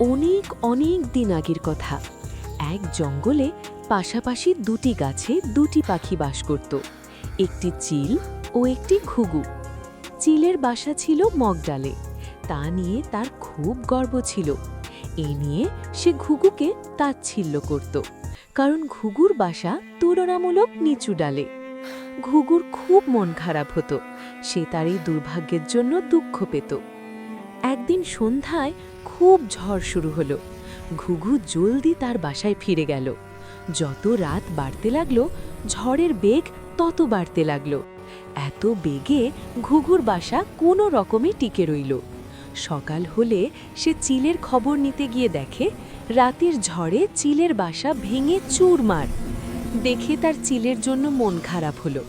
অনেক অনেক দিন আগের কথা। এক জঙ্গলে পাশাপাশি দুটি গাছে দুটি পাখি বাস করত। একটি চিল ও একটি ঘুঘু। চিলের বাসা ছিল মগডালে। তা নিয়ে তার খুব গর্ব ছিল। এ নিয়ে সে ঘুঘুকে তাচ্ছিল্য করত। কারণ ঘুঘুর বাসা তুলনামূলক নিচু ডালে। ঘুঘুর খুব মন খারাপ হতো। সে তার এই দুর্ভাগ্যের জন্য দুঃখ পেত। একদিন সন্ধ্যায় খুব ঝড় শুরু হলো। ঘুঘু জলদি তার বাসায় ফিরে গেল। যত রাত বাড়তে লাগল, ঝড়ের বেগ তত বাড়তে লাগল। এত বেগে ঘুঘুর বাসা কোনো রকমে টিকে রইল। সকাল হলে সে চিলের খবর নিতে গিয়ে দেখে, রাতের ঝড়ে চিলের বাসা ভেঙে চুরমার। দেখে তার চিলের জন্য মন খারাপ হলো।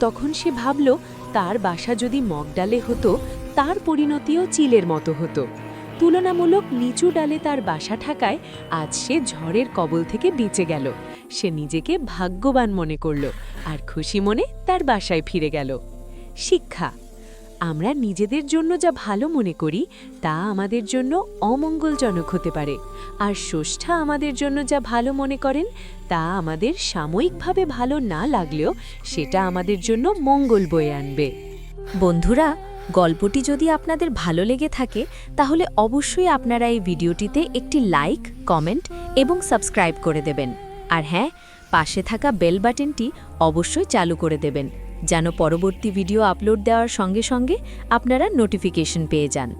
তখন সে ভাবল, তার বাসা যদি মগডালে হতো তার পরিণতিও চিলের মতো হতো। তুলনামূলক নিচু ডালে তার বাসা থাকায় আজ সে ঝড়ের কবল থেকে বেঁচে গেল। সে নিজেকে ভাগ্যবান মনে করল আর খুশি মনে তার বাসায় ফিরে গেল। শিক্ষা, আমরা নিজেদের জন্য যা ভালো মনে করি তা আমাদের জন্য অমঙ্গলজনক হতে পারে। আর স্রষ্টা আমাদের জন্য যা ভালো মনে করেন তা আমাদের সাময়িকভাবে ভালো না লাগলেও সেটা আমাদের জন্য মঙ্গল বয়ে আনবে। বন্ধুরা গল্পটি যদি আপনাদের ভালো লেগে থাকে, তাহলে অবশ্যই আপনারা এই ভিডিওটিতে একটি লাইক কমেন্ট এবং সাবস্ক্রাইব করে দেবেন। আর হ্যাঁ পাশে থাকা বেল বাটনটি অবশ্যই চালু করে দেবেন, যেন পরবর্তী ভিডিও আপলোড দেওয়ার সঙ্গে সঙ্গে আপনারা নোটিফিকেশন পেয়ে যান।